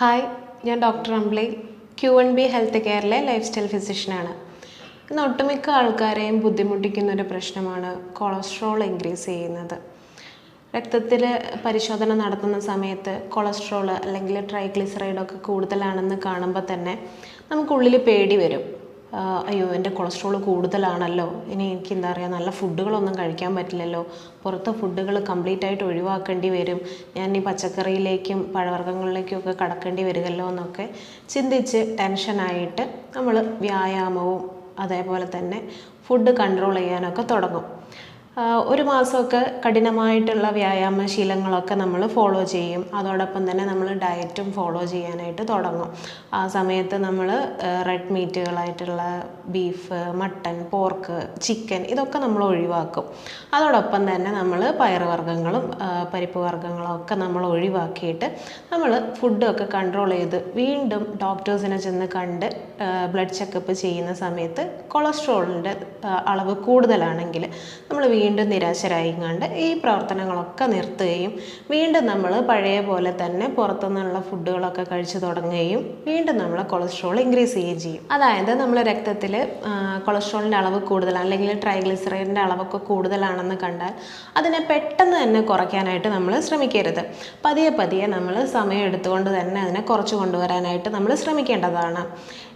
Hi ഞാൻ doctor Ambili Q N B health കെയറിലെ lifestyle ഫിസിഷ്യനാണ്. ഇന്ന് ഒട്ടുമിക്ക ആൾക്കാരെയും ബുദ്ധിമുട്ടിക്കുന്ന ഒരു പ്രശ്നമാണ് കൊളസ്ട്രോൾ ഇൻക്രീസ് ചെയ്യുന്നത്. രക്തത്തിൽ പരിശോധന നടത്തുന്ന സമയത്ത് കൊളസ്ട്രോൾ അല്ലെങ്കിൽ ട്രൈഗ്ലിസറൈഡൊക്കെ കൂടുതലാണെന്ന് കാണുമ്പോൾ തന്നെ നമുക്കുള്ളിൽ പേടി വരും. അയ്യോ എന്റെ കൊളസ്ട്രോൾ കൂടുതലാണല്ലോ. ഇനി എനിക്ക് എന്താ പറയുക നല്ല ഫുഡുകളൊന്നും കഴിക്കാൻ പറ്റില്ലല്ലോ. പുറത്തെ ഫുഡുകൾ കംപ്ലീറ്റ് ആയിട്ട് ഒഴിവാക്കേണ്ടി വരും. ഞാൻ ഈ പച്ചക്കറിയിലേക്കും പഴവർഗങ്ങളിലേക്കും ഒക്കെ കടക്കേണ്ടി വരുമല്ലോ എന്നൊക്കെ ചിന്തിച്ച് ടെൻഷനായിട്ട് നമ്മൾ വ്യായാമവും അതേപോലെ തന്നെ ഫുഡ് കൺട്രോൾ ചെയ്യാനൊക്കെ തുടങ്ങും. ഒരു മാസമൊക്കെ കഠിനമായിട്ടുള്ള വ്യായാമ ശീലങ്ങളൊക്കെ നമ്മൾ ഫോളോ ചെയ്യും. അതോടൊപ്പം തന്നെ നമ്മൾ ഡയറ്റും ഫോളോ ചെയ്യാനായിട്ട് തുടങ്ങും. ആ സമയത്ത് നമ്മൾ റെഡ് മീറ്റുകളായിട്ടുള്ള ബീഫ് മട്ടൺ പോർക്ക് ചിക്കൻ ഇതൊക്കെ നമ്മൾ ഒഴിവാക്കും. അതോടൊപ്പം തന്നെ നമ്മൾ പയറുവർഗങ്ങളും പരിപ്പ് വർഗങ്ങളും ഒക്കെ നമ്മൾ ഒഴിവാക്കിയിട്ട് നമ്മൾ ഫുഡൊക്കെ കൺട്രോൾ ചെയ്ത് വീണ്ടും ഡോക്ടേഴ്സിനെ ചെന്ന് കണ്ട് ബ്ലഡ് ചെക്കപ്പ് ചെയ്യുന്ന സമയത്ത് കൊളസ്ട്രോളിന്റെ അളവ് കൂടുതലാണെങ്കിൽ നമ്മൾ വീണ്ടും നിരാശരായിങ്ങാണ്ട് ഈ പ്രവർത്തനങ്ങളൊക്കെ നിർത്തുകയും വീണ്ടും നമ്മൾ പഴയ പോലെ തന്നെ പുറത്തുനിന്നുള്ള ഫുഡുകളൊക്കെ കഴിച്ചു തുടങ്ങുകയും വീണ്ടും നമ്മൾ കൊളസ്ട്രോൾ ഇൻക്രീസ് ചെയ്യുകയും ചെയ്യും. അതായത് നമ്മൾ രക്തത്തിൽ കൊളസ്ട്രോളിന്റെ അളവ് കൂടുതലാണ് അല്ലെങ്കിൽ ട്രൈഗ്ലിസറൈഡിന്റെ അളവൊക്കെ കൂടുതലാണെന്ന് കണ്ടാൽ അതിനെ പെട്ടെന്ന് തന്നെ കുറയ്ക്കാനായിട്ട് നമ്മൾ ശ്രമിക്കരുത്. പതിയെ പതിയെ നമ്മൾ സമയം എടുത്തുകൊണ്ട് തന്നെ അതിനെ കുറച്ച് കൊണ്ടുവരാനായിട്ട് നമ്മൾ ശ്രമിക്കേണ്ടതാണ്.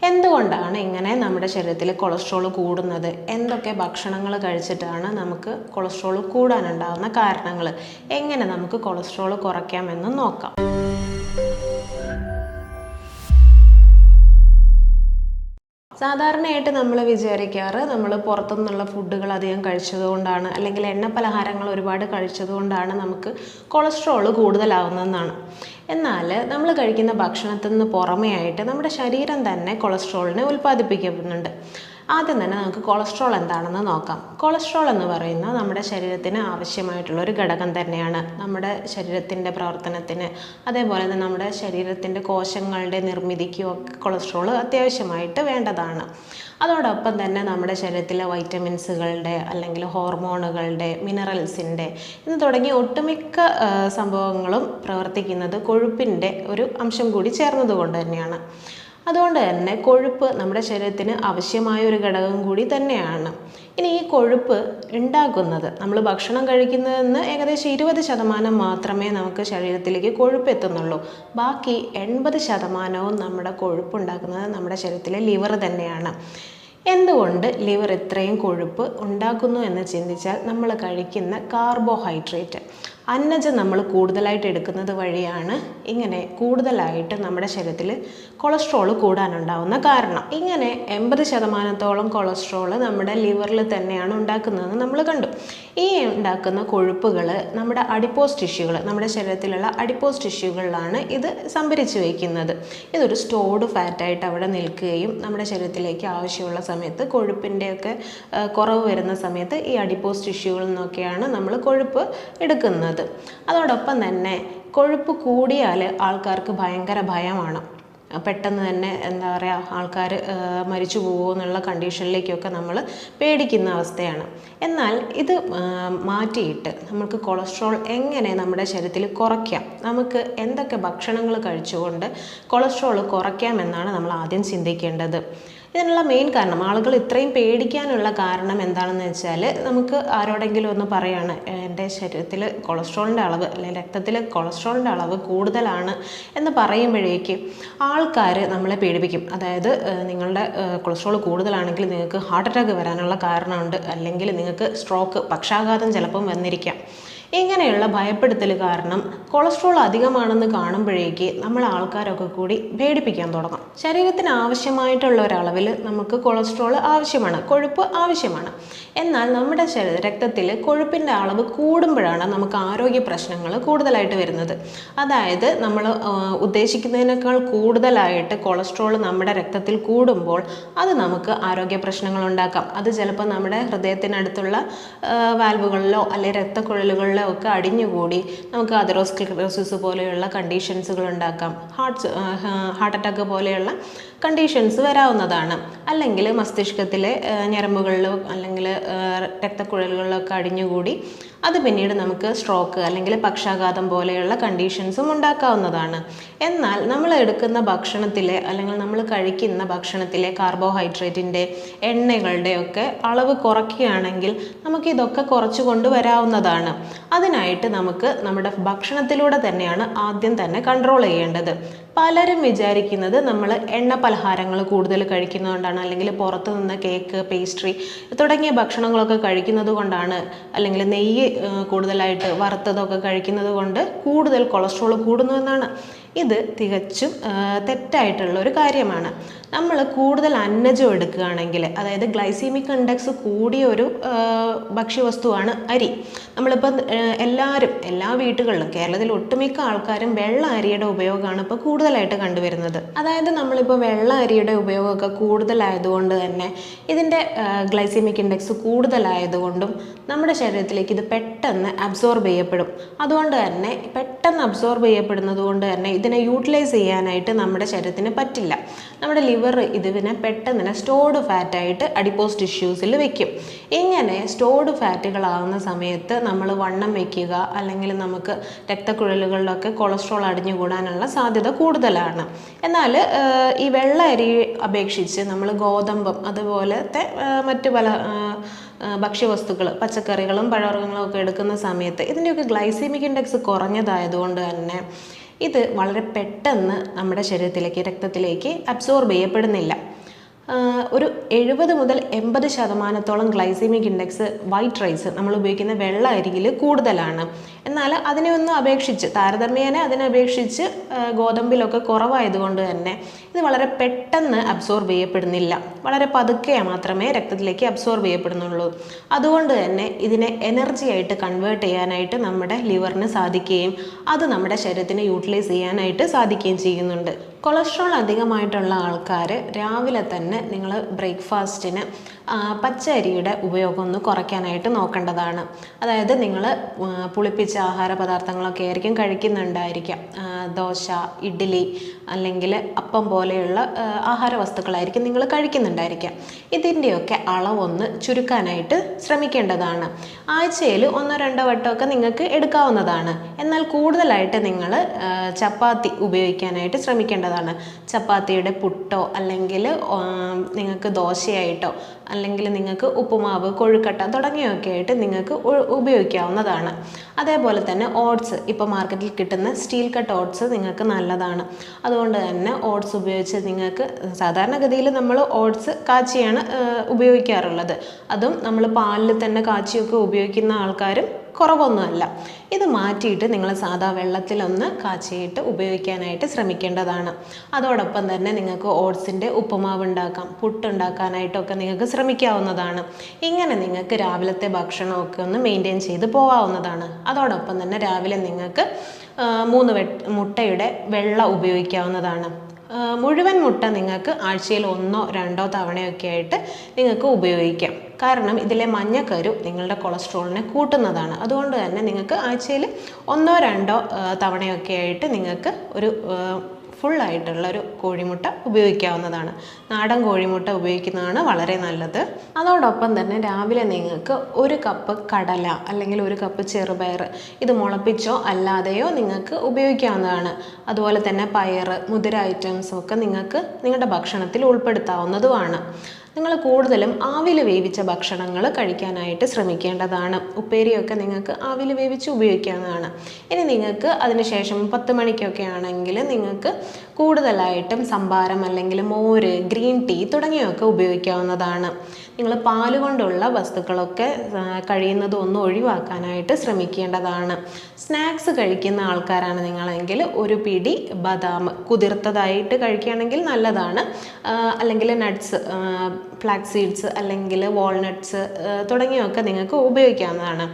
എന്തുകൊണ്ടാണ് ഇങ്ങനെ നമ്മുടെ ശരീരത്തിൽ കൊളസ്ട്രോൾ കൂടുന്നത്? എന്തൊക്കെ ഭക്ഷണങ്ങൾ കഴിച്ചിട്ടാണ് നമുക്ക് കൊളസ്ട്രോൾ കൂടാനുണ്ടാകുന്ന കാരണങ്ങൾ എങ്ങനെ നമുക്ക് കൊളസ്ട്രോൾ കുറയ്ക്കാമെന്ന് നോക്കാം. സാധാരണയായിട്ട് നമ്മൾ വിചാരിക്കാറ് നമ്മൾ പുറത്തുനിന്നുള്ള ഫുഡുകൾ അധികം കഴിച്ചതുകൊണ്ടാണ് അല്ലെങ്കിൽ എണ്ണ പലഹാരങ്ങൾ ഒരുപാട് കഴിച്ചതുകൊണ്ടാണ് നമുക്ക് കൊളസ്ട്രോൾ കൂടുതലാവുന്നതെന്നാണ്. എന്നാൽ നമ്മൾ കഴിക്കുന്ന ഭക്ഷണത്തിൽ നിന്ന് പുറമേ ആയിട്ട് നമ്മുടെ ശരീരം തന്നെ കൊളസ്ട്രോളിനെ ഉൽപ്പാദിപ്പിക്കുന്നുണ്ട്. ആദ്യം തന്നെ നമുക്ക് കൊളസ്ട്രോൾ എന്താണെന്ന് നോക്കാം. കൊളസ്ട്രോൾ എന്ന് പറയുന്നത് നമ്മുടെ ശരീരത്തിന് ആവശ്യമായിട്ടുള്ള ഒരു ഘടകം തന്നെയാണ്. നമ്മുടെ ശരീരത്തിന്റെ പ്രവർത്തനത്തിന് അതേപോലെ തന്നെ നമ്മുടെ ശരീരത്തിന്റെ കോശങ്ങളുടെ നിർമ്മിതിക്കും ഒക്കെ കൊളസ്ട്രോൾ അത്യാവശ്യമായിട്ട് വേണ്ടതാണ്. അതോടൊപ്പം തന്നെ നമ്മുടെ ശരീരത്തിലെ വൈറ്റമിൻസുകളുടെ അല്ലെങ്കിൽ ഹോർമോണുകളുടെ മിനറൽസിന്റെ എന്ന് തുടങ്ങി ഒട്ടുമിക്ക സംഭവങ്ങളും പ്രവർത്തിക്കുന്നത് കൊഴുപ്പിന്റെ ഒരു അംശം കൂടി ചേർന്നതുകൊണ്ട് തന്നെയാണ്. അതുകൊണ്ട് തന്നെ കൊഴുപ്പ് നമ്മുടെ ശരീരത്തിന് ആവശ്യമായ ഒരു ഘടകം കൂടി തന്നെയാണ്. ഇനി ഈ കൊഴുപ്പ് ഉണ്ടാക്കുന്നത് നമ്മൾ ഭക്ഷണം കഴിക്കുന്നതിൽ ഏകദേശം ഇരുപത് ശതമാനം മാത്രമേ നമുക്ക് ശരീരത്തിലേക്ക് കൊഴുപ്പ് എത്തുന്നുള്ളൂ. ബാക്കി എൺപത് ശതമാനവും നമ്മുടെ കൊഴുപ്പ് ഉണ്ടാക്കുന്നത് നമ്മുടെ ശരീരത്തിലെ ലിവർ തന്നെയാണ്. എന്തുകൊണ്ട് ലിവർ ഇത്രയും കൊഴുപ്പ് ഉണ്ടാക്കുന്നു എന്ന് ചിന്തിച്ചാൽ നമ്മൾ കഴിക്കുന്ന കാർബോഹൈഡ്രേറ്റ്. അന്നജം നമ്മൾ കൂടുതലായിട്ട് എടുക്കുന്നത് വഴിയാണ് ഇങ്ങനെ കൂടുതലായിട്ട് നമ്മുടെ ശരീരത്തിൽ കൊളസ്ട്രോൾ കൂടാനുണ്ടാവുന്ന കാരണം. ഇങ്ങനെ എൺപത് ശതമാനത്തോളം കൊളസ്ട്രോൾ നമ്മുടെ ലിവറിൽ തന്നെയാണ് ഉണ്ടാക്കുന്നതെന്ന് നമ്മൾ കണ്ടു. ഈ ഉണ്ടാക്കുന്ന കൊഴുപ്പുകൾ നമ്മുടെ അഡിപ്പോസ് ടിഷ്യൂകൾ നമ്മുടെ ശരീരത്തിലുള്ള അഡിപ്പോസ് ടിഷ്യൂകളിലാണ് ഇത് സംഭരിച്ചു വയ്ക്കുന്നത് ഇതൊരു സ്റ്റോർഡ് ഫാറ്റായിട്ട് അവിടെ നിൽക്കുകയും നമ്മുടെ ശരീരത്തിലേക്ക് ആവശ്യമുള്ള സമയത്ത് കൊഴുപ്പിന്റെയൊക്കെ കുറവ് വരുന്ന സമയത്ത് ഈ അഡിപ്പോസ് ടിഷ്യൂകളിൽ നിന്നൊക്കെയാണ് നമ്മൾ കൊഴുപ്പ് എടുക്കുന്നത്. അതോടൊപ്പം തന്നെ കൊഴുപ്പ് കൂടിയാൽ ആൾക്കാർക്ക് ഭയങ്കര ഭയമാണ്. പെട്ടെന്ന് തന്നെ എന്താ പറയുക ആൾക്കാർ മരിച്ചു പോകുമോ എന്നുള്ള കണ്ടീഷനിലേക്കൊക്കെ നമ്മൾ പേടിക്കുന്ന അവസ്ഥയാണ്. എന്നാൽ ഇത് മാറ്റിയിട്ട് നമുക്ക് കൊളസ്ട്രോൾ എങ്ങനെ നമ്മുടെ ശരീരത്തിൽ കുറയ്ക്കാം? നമുക്ക് എന്തൊക്കെ ഭക്ഷണങ്ങൾ കഴിച്ചുകൊണ്ട് കൊളസ്ട്രോൾ കുറയ്ക്കാം എന്നാണ് നമ്മൾ ആദ്യം ചിന്തിക്കേണ്ടത്. ഇതിനുള്ള മെയിൻ കാരണം ആളുകൾ ഇത്രയും പേടിക്കാനുള്ള കാരണം എന്താണെന്ന് വെച്ചാൽ നമുക്ക് ആരോടെങ്കിലും ഒന്ന് പറയാണ് എന്റെ ശരീരത്തിൽ കൊളസ്ട്രോളിന്റെ അളവ് അല്ലെങ്കിൽ രക്തത്തിൽ കൊളസ്ട്രോളിന്റെ അളവ് കൂടുതലാണ് എന്ന് പറയുമ്പോഴേക്ക് ആൾക്കാർ നമ്മളെ പേടിപ്പിക്കും. അതായത് നിങ്ങളുടെ കൊളസ്ട്രോൾ കൂടുതലാണെങ്കിൽ നിങ്ങൾക്ക് ഹാർട്ട് അറ്റാക്ക് വരാനുള്ള കാരണമുണ്ട്. അല്ലെങ്കിൽ നിങ്ങൾക്ക് സ്ട്രോക്ക് പക്ഷാഘാതം ചിലപ്പം വന്നിരിക്കാം. ഇങ്ങനെയുള്ള ഭയപ്പെടുത്തൽ കാരണം കൊളസ്ട്രോൾ അധികമാണെന്ന് കാണുമ്പോഴേക്ക് നമ്മൾ ആൾക്കാരൊക്കെ കൂടി പേടിപ്പിക്കാൻ തുടങ്ങും. ശരീരത്തിന് ആവശ്യമായിട്ടുള്ള ഒരളവിൽ നമുക്ക് കൊളസ്ട്രോൾ ആവശ്യമാണ് കൊഴുപ്പ് ആവശ്യമാണ്. എന്നാൽ നമ്മുടെ രക്തത്തിൽ കൊഴുപ്പിന്റെ അളവ് കൂടുമ്പോഴാണ് നമുക്ക് ആരോഗ്യ പ്രശ്നങ്ങൾ കൂടുതലായിട്ട് വരുന്നത്. അതായത് നമ്മൾ ഉദ്ദേശിക്കുന്നതിനേക്കാൾ കൂടുതലായിട്ട് കൊളസ്ട്രോൾ നമ്മുടെ രക്തത്തിൽ കൂടുമ്പോൾ അത് നമുക്ക് ആരോഗ്യ പ്രശ്നങ്ങൾ ഉണ്ടാക്കാം. അത് ചിലപ്പോൾ നമ്മുടെ ഹൃദയത്തിനടുത്തുള്ള വാൽവുകളിലോ അല്ലെങ്കിൽ രക്തക്കുഴലുകളിലോ ഒക്കെ അടിഞ്ഞുകൂടി നമുക്ക് അതിറോസ്ക്ലിറോസിസ് പോലെയുള്ള കണ്ടീഷൻസുകൾ ഉണ്ടാക്കാം. ഹാർട്ട് ഹാർട്ട് അറ്റാക്ക് പോലെയുള്ള കണ്ടീഷൻസ് വരാവുന്നതാണ്. അല്ലെങ്കിൽ മസ്തിഷ്കത്തിലെ ഞരമ്പുകളിലോ അല്ലെങ്കിൽ രക്തക്കുഴലുകളിലൊക്കെ അടിഞ്ഞുകൂടി അത് പിന്നീട് നമുക്ക് സ്ട്രോക്ക് അല്ലെങ്കിൽ പക്ഷാഘാതം പോലെയുള്ള കണ്ടീഷൻസും ഉണ്ടാക്കാവുന്നതാണ്. എന്നാൽ നമ്മൾ എടുക്കുന്ന ഭക്ഷണത്തിലെ അല്ലെങ്കിൽ നമ്മൾ കഴിക്കുന്ന ഭക്ഷണത്തിലെ കാർബോഹൈഡ്രേറ്റിന്റെ എണ്ണകളുടെ ഒക്കെ അളവ് കുറയ്ക്കുകയാണെങ്കിൽ നമുക്ക് ഇതൊക്കെ കുറച്ച് കൊണ്ടുവരാവുന്നതാണ് അതിനായിട്ട് നമുക്ക് നമ്മുടെ ഭക്ഷണത്തിലൂടെ തന്നെയാണ് ആദ്യം തന്നെ കൺട്രോൾ ചെയ്യേണ്ടത്. പലരും വിചാരിക്കുന്നത് നമ്മൾ എണ്ണ പലഹാരങ്ങൾ കൂടുതൽ കഴിക്കുന്നതുകൊണ്ടാണ് അല്ലെങ്കിൽ പുറത്തു നിന്ന് കേക്ക് പേസ്ട്രി തുടങ്ങിയ ഭക്ഷണങ്ങളൊക്കെ കഴിക്കുന്നത് കൊണ്ടാണ് അല്ലെങ്കിൽ നെയ്യ് കൂടുതലായിട്ട് വറുത്തതൊക്കെ കഴിക്കുന്നത് കൊണ്ട് കൂടുതൽ കൊളസ്ട്രോൾ കൂടുന്നു എന്നാണ്. ഇത് തികച്ചും തെറ്റായിട്ടുള്ള ഒരു കാര്യമാണ്. നമ്മൾ കൂടുതൽ അന്നജം എടുക്കുകയാണെങ്കിൽ അതായത് ഗ്ലൈസീമിക് ഇൻഡെക്സ് കൂടിയ ഒരു ഭക്ഷ്യവസ്തുവാണ് അരി. നമ്മളിപ്പോൾ എല്ലാവരും എല്ലാ വീടുകളിലും കേരളത്തിൽ ഒട്ടുമിക്ക ആൾക്കാരും വെള്ള അരിയുടെ ഉപയോഗമാണ് ഇപ്പോൾ കൂടുതലായിട്ട് കണ്ടുവരുന്നത്. അതായത് നമ്മളിപ്പോൾ വെള്ള അരിയുടെ ഉപയോഗമൊക്കെ കൂടുതലായതുകൊണ്ട് തന്നെ ഇതിന്റെ ഗ്ലൈസീമിക് ഇൻഡെക്സ് കൂടുതലായതുകൊണ്ടും നമ്മുടെ ശരീരത്തിലേക്ക് ഇത് പെട്ടെന്ന് അബ്സോർബ് ചെയ്യപ്പെടും. അതുകൊണ്ട് തന്നെ പെട്ടെന്ന് അബ്സോർബ് ചെയ്യപ്പെടുന്നത് കൊണ്ട് തന്നെ ഇതിനെ യൂട്ടിലൈസ് ചെയ്യാനായിട്ട് നമ്മുടെ ശരീരത്തിന് പറ്റില്ല. നമ്മുടെ ലിവർ ഇതിനെ പെട്ടെന്ന് തന്നെ സ്റ്റോർഡ് ഫാറ്റായിട്ട് അഡിപ്പോസ് ടിഷ്യൂസിൽ വെക്കും. ഇങ്ങനെ സ്റ്റോർഡ് ഫാറ്റുകളാകുന്ന സമയത്ത് നമ്മൾ വണ്ണം വയ്ക്കുക അല്ലെങ്കിൽ നമുക്ക് രക്തക്കുഴലുകളിലൊക്കെ കൊളസ്ട്രോൾ അടിഞ്ഞുകൂടാനുള്ള സാധ്യത കൂടുതലാണ്. എന്നാൽ ഈ വെള്ള അരി അപേക്ഷിച്ച് നമ്മൾ ഗോതമ്പും അതുപോലത്തെ മറ്റ് പല ഭക്ഷ്യവസ്തുക്കൾ പച്ചക്കറികളും പഴവർഗങ്ങളും ഒക്കെ എടുക്കുന്ന സമയത്ത് ഇതിന്റെയൊക്കെ ഗ്ലൈസീമിക് ഇൻഡെക്സ് കുറഞ്ഞതായതുകൊണ്ട് തന്നെ ഇത് വളരെ പെട്ടെന്ന് നമ്മുടെ ശരീരത്തിലേക്ക് രക്തത്തിലേക്ക് അബ്സോർബ് ചെയ്യപ്പെടുന്നില്ല. ഒരു എഴുപത് മുതൽ എൺപത് ശതമാനത്തോളം ഗ്ലൈസീമിക് ഇൻഡെക്സ് വൈറ്റ് റൈസ് നമ്മൾ ഉപയോഗിക്കുന്ന വെള്ള അരിയിൽ കൂടുതലാണ്. എന്നാൽ അതിനെ ഒന്ന് അപേക്ഷിച്ച് താരതമ്യേന അതിനെ അപേക്ഷിച്ച് ആഹ് ഗോതമ്പിലൊക്കെ കുറവായതുകൊണ്ട് തന്നെ ഇത് വളരെ പെട്ടെന്ന് അബ്സോർബ് ചെയ്യപ്പെടുന്നില്ല. വളരെ പതുക്കെ മാത്രമേ രക്തത്തിലേക്ക് അബ്സോർബ് ചെയ്യപ്പെടുന്നുള്ളൂ. അതുകൊണ്ട് തന്നെ ഇതിനെ എനർജി ആയിട്ട് കൺവേർട്ട് ചെയ്യാനായിട്ട് നമ്മുടെ ലിവറിന് സാധിക്കുകയും അത് നമ്മുടെ ശരീരത്തിന് യൂട്ടിലൈസ് ചെയ്യാനായിട്ട് സാധിക്കുകയും ചെയ്യുന്നുണ്ട്. കൊളസ്ട്രോൾ അധികമായിട്ടുള്ള ആൾക്കാർ രാവിലെ തന്നെ നിങ്ങൾ ബ്രേക്ക്ഫാസ്റ്റിന് പച്ചരിയുടെ ഉപയോഗം ഒന്ന് കുറയ്ക്കാനായിട്ട് നോക്കേണ്ടതാണ്. അതായത് നിങ്ങൾ പുളിപ്പിച്ച ആഹാര പദാർത്ഥങ്ങളൊക്കെ ആയിരിക്കും കഴിക്കുന്നുണ്ടായിരിക്കാം. ദോശ ഇഡ്ഡലി അല്ലെങ്കിൽ അപ്പം പോലെയുള്ള ആഹാര വസ്തുക്കളായിരിക്കും നിങ്ങൾ കഴിക്കുന്നുണ്ടായിരിക്കാം. ഇതിന്റെയൊക്കെ അളവൊന്ന് ചുരുക്കാനായിട്ട് ശ്രമിക്കേണ്ടതാണ്. ആഴ്ചയിൽ ഒന്നോ രണ്ടോ വട്ടമൊക്കെ നിങ്ങൾക്ക് എടുക്കാവുന്നതാണ്. എന്നാൽ കൂടുതലായിട്ട് നിങ്ങൾ ചപ്പാത്തി ഉപയോഗിക്കാനായിട്ട് ശ്രമിക്കേണ്ടതാണ്. ചപ്പാത്തിയുടെ പുട്ടോ അല്ലെങ്കിൽ നിങ്ങൾക്ക് ദോശയായിട്ടോ അല്ലെങ്കിൽ നിങ്ങൾക്ക് ഉപ്പുമാവ് കൊഴുക്കട്ട തുടങ്ങിയൊക്കെ ആയിട്ട് നിങ്ങൾക്ക് ഉപയോഗിക്കാവുന്നതാണ്. അതേപോലെ തന്നെ ഓട്സ് ഇപ്പോൾ മാർക്കറ്റിൽ കിട്ടുന്ന സ്റ്റീൽ കട്ട് ഓട്സ് നിങ്ങൾക്ക് നല്ലതാണ്. അതുകൊണ്ട് തന്നെ ഓട്സ് ഉപയോഗിച്ച് നിങ്ങൾക്ക് സാധാരണഗതിയിൽ നമ്മൾ ഓട്സ് കാച്ചിയാണ് ഉപയോഗിക്കാറുള്ളത്. അതും നമ്മൾ പാലിൽ തന്നെ കാച്ചിയൊക്കെ ഉപയോഗിക്കുന്ന ആൾക്കാരും കുറവൊന്നുമല്ല. ഇത് മാറ്റിയിട്ട് നിങ്ങൾ സാധാ വെള്ളത്തിലൊന്ന് കാച്ചിയിട്ട് ഉപയോഗിക്കാനായിട്ട് ശ്രമിക്കേണ്ടതാണ്. അതോടൊപ്പം തന്നെ നിങ്ങൾക്ക് ഓട്സിന്റെ ഉപ്പുമാവ് ഉണ്ടാക്കാം പുട്ടുണ്ടാക്കാനായിട്ടൊക്കെ നിങ്ങൾക്ക് ശ്രമിക്കാവുന്നതാണ്. ഇങ്ങനെ നിങ്ങൾക്ക് രാവിലത്തെ ഭക്ഷണമൊക്കെ ഒന്ന് മെയിന്റെയിൻ ചെയ്ത് പോകാവുന്നതാണ് അതോടൊപ്പം തന്നെ രാവിലെ നിങ്ങൾക്ക് മൂന്ന് മുട്ടയുടെ വെള്ള ഉപയോഗിക്കാവുന്നതാണ്. മുഴുവൻ മുട്ട നിങ്ങൾക്ക് ആഴ്ചയിൽ ഒന്നോ രണ്ടോ തവണയൊക്കെ ആയിട്ട് നിങ്ങൾക്ക് ഉപയോഗിക്കാം. കാരണം ഇതിലെ മഞ്ഞക്കരു നിങ്ങളുടെ കൊളസ്ട്രോളിനെ കൂട്ടുന്നതാണ്. അതുകൊണ്ട് തന്നെ നിങ്ങൾക്ക് ആഴ്ചയിൽ ഒന്നോ രണ്ടോ തവണയൊക്കെ ആയിട്ട് നിങ്ങൾക്ക് ഒരു ഫുള്ളായിട്ടുള്ള ഒരു കോഴിമുട്ട ഉപയോഗിക്കാവുന്നതാണ്. നാടൻ കോഴിമുട്ട ഉപയോഗിക്കുന്നതാണ് വളരെ നല്ലത്. അതോടൊപ്പം തന്നെ രാവിലെ നിങ്ങൾക്ക് ഒരു കപ്പ് കടല അല്ലെങ്കിൽ ഒരു കപ്പ് ചെറുപയർ ഇത് മുളപ്പിച്ചോ അല്ലാതെയോ നിങ്ങൾക്ക് ഉപയോഗിക്കാവുന്നതാണ്. അതുപോലെ തന്നെ പയർ മുതിര ഐറ്റംസും ഒക്കെ നിങ്ങൾക്ക് നിങ്ങളുടെ ഭക്ഷണത്തിൽ ഉൾപ്പെടുത്താവുന്നതുമാണ്. നിങ്ങൾ കൂടുതലും ആവിൽ വേവിച്ച ഭക്ഷണങ്ങൾ കഴിക്കാനായിട്ട് ശ്രമിക്കേണ്ടതാണ്. ഉപ്പേരിയൊക്കെ നിങ്ങൾക്ക് ആവിൽ വേവിച്ച് ഉപയോഗിക്കാവുന്നതാണ്. ഇനി നിങ്ങൾക്ക് അതിനുശേഷം പത്ത് മണിക്കൊക്കെ ആണെങ്കിൽ നിങ്ങൾക്ക് കൂടുതലായിട്ടും സംഭാരം അല്ലെങ്കിൽ മോര് ഗ്രീൻ ടീ തുടങ്ങിയൊക്കെ ഉപയോഗിക്കാവുന്നതാണ്. നിങ്ങൾ പാൽ കൊണ്ടുള്ള വസ്തുക്കളൊക്കെ കഴിയുന്നതും ഒന്നും ഒഴിവാക്കാനായിട്ട് ശ്രമിക്കേണ്ടതാണ്. സ്നാക്സ് കഴിക്കുന്ന ആൾക്കാരാണ് നിങ്ങളെങ്കിൽ ഒരു പിടി ബദാം കുതിർത്തതായിട്ട് കഴിക്കുകയാണെങ്കിൽ നല്ലതാണ്. അല്ലെങ്കിൽ നട്ട്സ് ഫ്ലാക്സ് സീഡ്സ് അല്ലെങ്കിൽ വാൾനട്ട്സ് തുടങ്ങിയൊക്കെ നിങ്ങൾക്ക് ഉപയോഗിക്കാവുന്നതാണ്.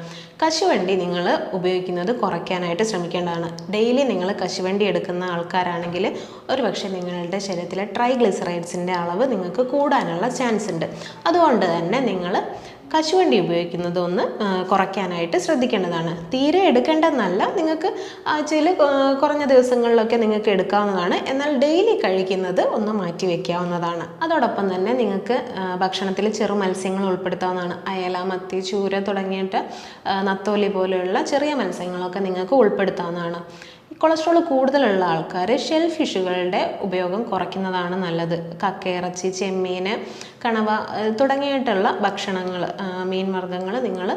കശുവണ്ടി നിങ്ങൾ ഉപയോഗിക്കുന്നത് കുറയ്ക്കാനായിട്ട് ശ്രമിക്കേണ്ടതാണ്. ഡെയിലി നിങ്ങൾ കശുവണ്ടി എടുക്കുന്ന ആൾക്കാരാണെങ്കിൽ ഒരുപക്ഷെ നിങ്ങളുടെ ശരീരത്തിലെ ട്രൈഗ്ലിസറൈഡ്സിന്റെ അളവ് നിങ്ങൾക്ക് കൂടാനുള്ള ചാൻസ് ഉണ്ട് അതുകൊണ്ട് തന്നെ നിങ്ങൾ കശുവണ്ടി ഉപയോഗിക്കുന്നത് ഒന്ന് കുറയ്ക്കാനായിട്ട് ശ്രദ്ധിക്കേണ്ടതാണ്. തീരെ എടുക്കേണ്ടെന്നല്ല നിങ്ങൾക്ക് ചില കുറഞ്ഞ ദിവസങ്ങളിലൊക്കെ നിങ്ങൾക്ക് എടുക്കാവുന്നതാണ്. എന്നാൽ ഡെയിലി കഴിക്കുന്നത് ഒന്ന് മാറ്റി വയ്ക്കാവുന്നതാണ് അതോടൊപ്പം തന്നെ നിങ്ങൾക്ക് ഭക്ഷണത്തിൽ ചെറു മത്സ്യങ്ങൾ ഉൾപ്പെടുത്താവുന്നതാണ്. അയല മത്തി ചൂര തുടങ്ങിയിട്ട് നത്തോലി പോലെയുള്ള ചെറിയ മത്സ്യങ്ങളൊക്കെ നിങ്ങൾക്ക് ഉൾപ്പെടുത്താവുന്നതാണ്. കൊളസ്ട്രോൾ കൂടുതലുള്ള ആൾക്കാർ ഷെൽ ഫിഷുകളുടെ ഉപയോഗം കുറയ്ക്കുന്നതാണ് നല്ലത്. കക്കയിറച്ചി ചെമ്മീൻ കണവ തുടങ്ങിയിട്ടുള്ള ഭക്ഷണങ്ങൾ മീൻ വർഗങ്ങൾ നിങ്ങൾ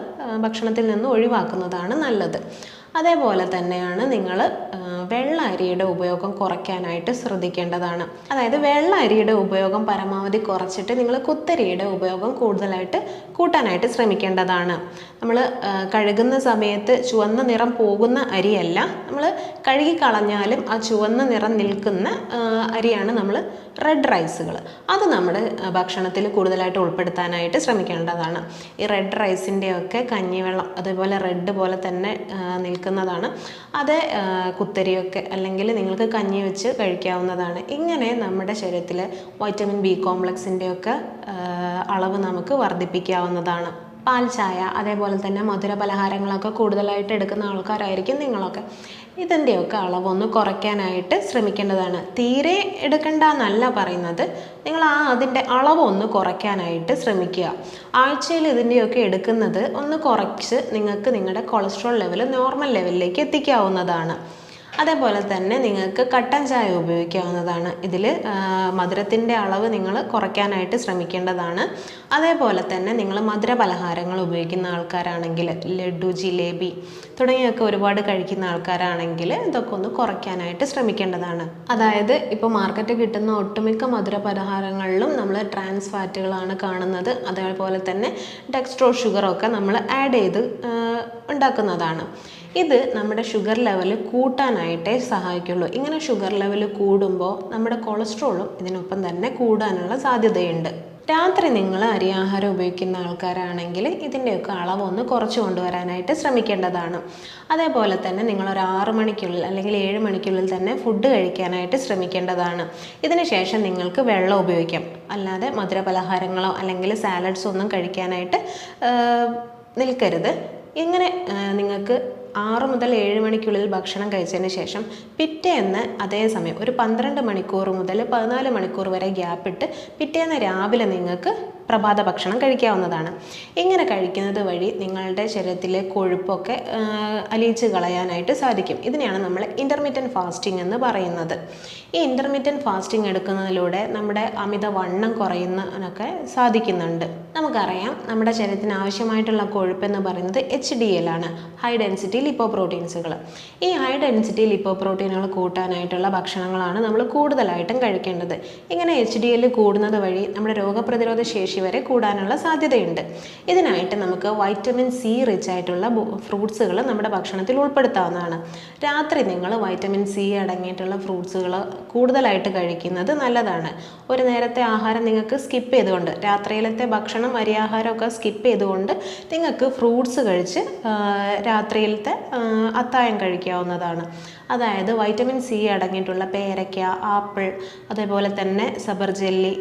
ഭക്ഷണത്തിൽ നിന്ന് ഒഴിവാക്കുന്നതാണ് നല്ലത്. അതേപോലെ തന്നെയാണ് നിങ്ങൾ വെള്ള അരിയുടെ ഉപയോഗം കുറയ്ക്കാനായിട്ട് ശ്രദ്ധിക്കേണ്ടതാണ്. അതായത് വെള്ള അരിയുടെ ഉപയോഗം പരമാവധി കുറച്ചിട്ട് നിങ്ങൾ കുത്തരിയുടെ ഉപയോഗം കൂടുതലായിട്ട് കൂട്ടാനായിട്ട് ശ്രമിക്കേണ്ടതാണ്. നമ്മൾ കഴുകുന്ന സമയത്ത് ചുവന്ന നിറം പോകുന്ന അരിയല്ല. നമ്മൾ കഴുകി കളഞ്ഞാലും ആ ചുവന്ന നിറം നിൽക്കുന്ന അരിയാണ് നമ്മൾ റെഡ് റൈസുകൾ അത് നമ്മുടെ ഭക്ഷണത്തിൽ കൂടുതലായിട്ട് ഉൾപ്പെടുത്താനായിട്ട് ശ്രമിക്കേണ്ടതാണ്. ഈ റെഡ് റൈസിന്റെയൊക്കെ കഞ്ഞിവെള്ളം അതുപോലെ റെഡ് പോലെ തന്നെ നിൽക്കുന്നതാണ്. അത് കുത്തരിയൊക്കെ അല്ലെങ്കിൽ നിങ്ങൾക്ക് കഞ്ഞി വെച്ച് കഴിക്കാവുന്നതാണ്. ഇങ്ങനെ നമ്മുടെ ശരീരത്തിൽ വൈറ്റമിൻ ബി കോംപ്ലക്സിന്റെയൊക്കെ അളവ് നമുക്ക് വർദ്ധിപ്പിക്കാവുന്നതാണ്. പാൽ ചായ അതേപോലെ തന്നെ മധുര പലഹാരങ്ങളൊക്കെ കൂടുതലായിട്ട് എടുക്കുന്ന ആൾക്കാരായിരിക്കും നിങ്ങളൊക്കെ. ഇതിന്റെയൊക്കെ അളവൊന്ന് കുറയ്ക്കാനായിട്ട് ശ്രമിക്കേണ്ടതാണ്. തീരെ എടുക്കണ്ട എന്നല്ല പറയുന്നത്. നിങ്ങൾ ആ അതിന്റെ അളവൊന്ന് കുറയ്ക്കാനായിട്ട് ശ്രമിക്കുക. ആഴ്ചയിൽ ഇതിന്റെയൊക്കെ എടുക്കുന്നത് ഒന്ന് കുറച്ച് നിങ്ങൾക്ക് നിങ്ങളുടെ കൊളസ്ട്രോൾ ലെവൽ നോർമൽ ലെവലിലേക്ക് എത്തിക്കാവുന്നതാണ്. അതേപോലെ തന്നെ നിങ്ങൾക്ക് കട്ടൻ ചായ ഉപയോഗിക്കാവുന്നതാണ്. ഇതിൽ മധുരത്തിന്റെ അളവ് നിങ്ങൾ കുറയ്ക്കാനായിട്ട് ശ്രമിക്കേണ്ടതാണ്. അതേപോലെ തന്നെ നിങ്ങൾ മധുര പലഹാരങ്ങൾ ഉപയോഗിക്കുന്ന ആൾക്കാരാണെങ്കിൽ ലഡു ജിലേബി തുടങ്ങിയൊക്കെ ഒരുപാട് കഴിക്കുന്ന ആൾക്കാരാണെങ്കിൽ ഇതൊക്കെ ഒന്ന് കുറയ്ക്കാനായിട്ട് ശ്രമിക്കേണ്ടതാണ്. അതായത് ഇപ്പോൾ മാർക്കറ്റിൽ കിട്ടുന്ന ഒട്ടുമിക്ക മധുര പലഹാരങ്ങളിലും നമ്മൾ ട്രാൻസ് ഫാറ്റുകളാണ് കാണുന്നത്. അതേപോലെ തന്നെ ഡെക്സ്ട്രോ ഷുഗറൊക്കെ നമ്മൾ ആഡ് ചെയ്ത് ഉണ്ടാക്കുന്നതാണ്. ഇത് നമ്മുടെ ഷുഗർ ലെവൽ കൂട്ടാനായിട്ടേ സഹായിക്കുള്ളൂ. ഇങ്ങനെ ഷുഗർ ലെവൽ കൂടുമ്പോൾ നമ്മുടെ കൊളസ്ട്രോളും ഇതിനൊപ്പം തന്നെ കൂടാനുള്ള സാധ്യതയുണ്ട്. രാത്രി നിങ്ങൾ അരിയാഹാരം ഉപയോഗിക്കുന്ന ആൾക്കാരാണെങ്കിൽ ഇതിന്റെയൊക്കെ അളവ് ഒന്ന് കുറച്ച് കൊണ്ടുവരാനായിട്ട് ശ്രമിക്കേണ്ടതാണ്. അതേപോലെ തന്നെ നിങ്ങൾ ഒരു ആറ് മണിക്കുള്ളിൽ അല്ലെങ്കിൽ ഏഴ് മണിക്കുള്ളിൽ തന്നെ ഫുഡ് കഴിക്കാനായിട്ട് ശ്രമിക്കേണ്ടതാണ്. ഇതിന് ശേഷം നിങ്ങൾക്ക് വെള്ളം ഉപയോഗിക്കാം. അല്ലാതെ മധുരപലഹാരങ്ങളോ അല്ലെങ്കിൽ സാലഡ്സോ ഒന്നും കഴിക്കാനായിട്ട് നിൽക്കരുത്. ഇങ്ങനെ നിങ്ങൾക്ക് ആറ് മുതൽ ഏഴ് മണിക്കുള്ളിൽ ഭക്ഷണം കഴിച്ചതിന് ശേഷം പിറ്റേന്ന് അതേ സമയം ഒരു പന്ത്രണ്ട് മണിക്കൂർ മുതൽ പതിനാല് മണിക്കൂർ വരെ ഗ്യാപ്പിട്ട് പിറ്റേന്ന് രാവിലെ നിങ്ങൾക്ക് പ്രഭാത ഭക്ഷണം കഴിക്കാവുന്നതാണ്. ഇങ്ങനെ കഴിക്കുന്നത് വഴി നിങ്ങളുടെ ശരീരത്തിലെ കൊഴുപ്പൊക്കെ അലിയിച്ച് കളയാനായിട്ട് സാധിക്കും. ഇതിനെയാണ് നമ്മൾ ഇന്റർമീഡിയൻ ഫാസ്റ്റിംഗ് എന്ന് പറയുന്നത്. ഈ ഇന്റർമീഡിയൻ ഫാസ്റ്റിംഗ് എടുക്കുന്നതിലൂടെ നമ്മുടെ അമിത വണ്ണം കുറയുന്നതിനൊക്കെ സാധിക്കുന്നുണ്ട്. നമുക്കറിയാം നമ്മുടെ ശരീരത്തിന് ആവശ്യമായിട്ടുള്ള കൊഴുപ്പ് എന്ന് പറയുന്നത് എച്ച് ഡി എൽ ആണ് ഹൈ ഡെൻസിറ്റി ലിപ്പോ പ്രോട്ടീൻസുകൾ ഈ ഹൈ ഡെൻസിറ്റി ലിപ്പോ പ്രോട്ടീനുകൾ കൂട്ടാനായിട്ടുള്ള ഭക്ഷണങ്ങളാണ് നമ്മൾ കൂടുതലായിട്ടും കഴിക്കേണ്ടത്. ഇങ്ങനെ എച്ച് ഡി എൽ കൂടുന്നത് വഴി നമ്മുടെ രോഗപ്രതിരോധ ശേഷി വരെ കൂടാനുള്ള സാധ്യതയുണ്ട്. ഇതിനായിട്ട് നമുക്ക് വൈറ്റമിൻ സി റിച്ച് ആയിട്ടുള്ള ഫ്രൂട്ട്സുകൾ നമ്മുടെ ഭക്ഷണത്തിൽ ഉൾപ്പെടുത്താവുന്നതാണ്. രാത്രി നിങ്ങൾ വൈറ്റമിൻ സി അടങ്ങിയിട്ടുള്ള ഫ്രൂട്ട്സുകൾ കൂടുതലായിട്ട് കഴിക്കുന്നത് നല്ലതാണ്. ഒരു നേരത്തെ ആഹാരം നിങ്ങൾക്ക് സ്കിപ്പ് ചെയ്തുകൊണ്ട് രാത്രിയിലത്തെ ഭക്ഷണം അരിയാഹാരമൊക്കെ സ്കിപ്പ് ചെയ്തുകൊണ്ട് നിങ്ങൾക്ക് ഫ്രൂട്ട്സ് കഴിച്ച് രാത്രിയിലത്തെ അത്തായം കഴിക്കാവുന്നതാണ്. അതായത് വൈറ്റമിൻ സി അടങ്ങിയിട്ടുള്ള പേരയ്ക്ക ആപ്പിൾ അതേപോലെ തന്നെ സബർ ജെല്ലി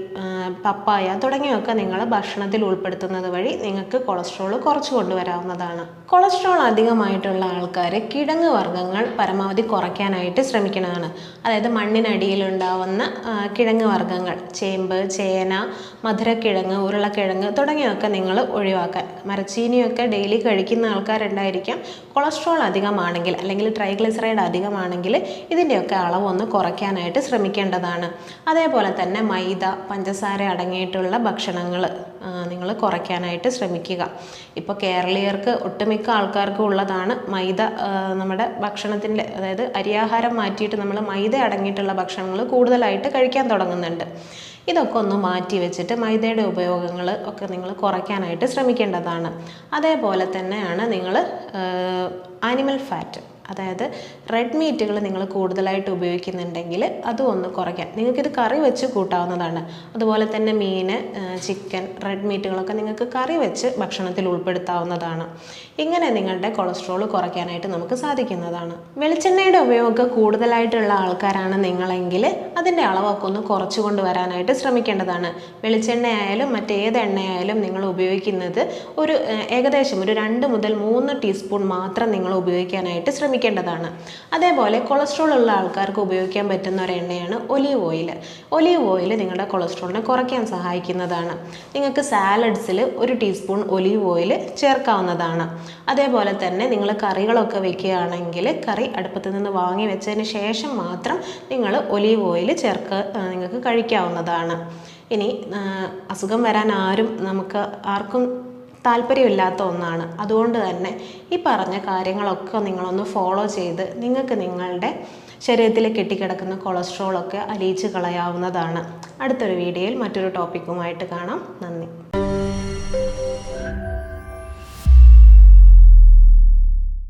പപ്പായ തുടങ്ങിയൊക്കെ നിങ്ങൾ ഭക്ഷണത്തിൽ ഉൾപ്പെടുത്തുന്നത് വഴി നിങ്ങൾക്ക് കൊളസ്ട്രോൾ കുറച്ച് കൊണ്ടുവരാവുന്നതാണ്. കൊളസ്ട്രോൾ അധികമായിട്ടുള്ള ആൾക്കാർ കിഴങ്ങ് വർഗങ്ങൾ പരമാവധി കുറയ്ക്കാനായിട്ട് ശ്രമിക്കുന്നതാണ്. അതായത് മണ്ണിനടിയിലുണ്ടാവുന്ന കിഴങ്ങ് വർഗങ്ങൾ ചേമ്പ് ചേന മധുരക്കിഴങ്ങ് ഉരുളക്കിഴങ്ങ് തുടങ്ങിയൊക്കെ നിങ്ങൾ ഒഴിവാക്കാൻ. മരച്ചീനിയൊക്കെ ഡെയിലി കഴിക്കുന്ന ആൾക്കാരുണ്ടായിരിക്കാം. കൊളസ്ട്രോൾ അധികമാണെങ്കിൽ അല്ലെങ്കിൽ ട്രൈഗ്ലിസറൈഡ് അധികമാണെങ്കിൽ ഇതിന്റെയൊക്കെ അളവ് ഒന്ന് കുറയ്ക്കാനായിട്ട് ശ്രമിക്കേണ്ടതാണ്. അതേപോലെ തന്നെ മൈദ പഞ്ചസാര അടങ്ങിയിട്ടുള്ള ഭക്ഷണങ്ങൾ നിങ്ങൾ കുറയ്ക്കാനായിട്ട് ശ്രമിക്കുക. ഇപ്പോൾ കേരളീയർക്ക് ഒട്ടുമിക്ക ആൾക്കാർക്കും ഉള്ളതാണ് മൈദ നമ്മുടെ ഭക്ഷണത്തിന്റെ അതായത് അരിയാഹാരം മാറ്റിയിട്ട് നമ്മൾ മൈദ അടങ്ങിയിട്ടുള്ള ഭക്ഷണങ്ങൾ കൂടുതലായിട്ട് കഴിക്കാൻ തുടങ്ങുന്നുണ്ട്. ഇതൊക്കെ ഒന്ന് മാറ്റി വെച്ചിട്ട് മൈദയുടെ ഉപയോഗങ്ങൾ ഒക്കെ നിങ്ങൾ കുറയ്ക്കാനായിട്ട് ശ്രമിക്കേണ്ടതാണ്. അതേപോലെ തന്നെയാണ് നിങ്ങൾ ആനിമൽ ഫാറ്റ്. അതായത് റെഡ് മീറ്റുകൾ നിങ്ങൾ കൂടുതലായിട്ട് ഉപയോഗിക്കുന്നുണ്ടെങ്കിൽ അതും ഒന്ന് കുറയ്ക്കാം. നിങ്ങൾക്കിത് കറി വെച്ച് കൂട്ടാവുന്നതാണ്. അതുപോലെ തന്നെ മീൻ ചിക്കൻ റെഡ് മീറ്റുകളൊക്കെ നിങ്ങൾക്ക് കറി വെച്ച് ഭക്ഷണത്തിൽ ഉൾപ്പെടുത്താവുന്നതാണ്. ഇങ്ങനെ നിങ്ങളുടെ കൊളസ്ട്രോൾ കുറയ്ക്കാനായിട്ട് നമുക്ക് സാധിക്കുന്നതാണ്. വെളിച്ചെണ്ണയുടെ ഉപയോഗം കൂടുതലായിട്ടുള്ള ആൾക്കാരാണ് നിങ്ങളെങ്കിൽ അതിന്റെ അളവൊക്കെ ഒന്ന് കുറച്ചു കൊണ്ടുവരാനായിട്ട് ശ്രമിക്കേണ്ടതാണ്. വെളിച്ചെണ്ണയായാലും മറ്റേത് എണ്ണയായാലും നിങ്ങൾ ഉപയോഗിക്കുന്നത് ഒരു ഏകദേശം ഒരു രണ്ട് മുതൽ മൂന്ന് ടീസ്പൂൺ മാത്രം നിങ്ങൾ ഉപയോഗിക്കാനായിട്ട് ശ്രമിക്കേണ്ടതാണ് അതേപോലെ കൊളസ്ട്രോൾ ഉള്ള ആൾക്കാർക്ക് ഉപയോഗിക്കാൻ പറ്റുന്ന ഒരു എണ്ണയാണ് ഒലീവ് ഓയിൽ ഒലീവ് ഓയിൽ നിങ്ങളുടെ കൊളസ്ട്രോളിനെ കുറയ്ക്കാൻ സഹായിക്കുന്നതാണ്. നിങ്ങൾക്ക് സാലഡ്സിൽ ഒരു ടീസ്പൂൺ ഒലീവ് ഓയിൽ ചേർക്കാവുന്നതാണ്. അതേപോലെ തന്നെ നിങ്ങൾ കറികളൊക്കെ വെക്കുകയാണെങ്കിൽ കറി അടുപ്പത്ത് നിന്ന് വാങ്ങി വെച്ചതിന് ശേഷം മാത്രം നിങ്ങൾ ഒലീവ് ഓയിൽ ചേർക്ക നിങ്ങൾക്ക് കഴിക്കാവുന്നതാണ്. ഇനി അസുഖം വരാൻ ആരും നമുക്ക് ആർക്കും താല്പര്യമില്ലാത്ത ഒന്നാണ്. അതുകൊണ്ട് തന്നെ ഈ പറഞ്ഞ കാര്യങ്ങളൊക്കെ നിങ്ങളൊന്ന് ഫോളോ ചെയ്ത് നിങ്ങൾക്ക് നിങ്ങളുടെ ശരീരത്തിൽ കെട്ടിക്കിടക്കുന്ന കൊളസ്ട്രോളൊക്കെ അലിയിച്ച് കളയാവുന്നതാണ്. അടുത്തൊരു വീഡിയോയിൽ മറ്റൊരു ടോപ്പിക്കുമായിട്ട് കാണാം. നന്ദി.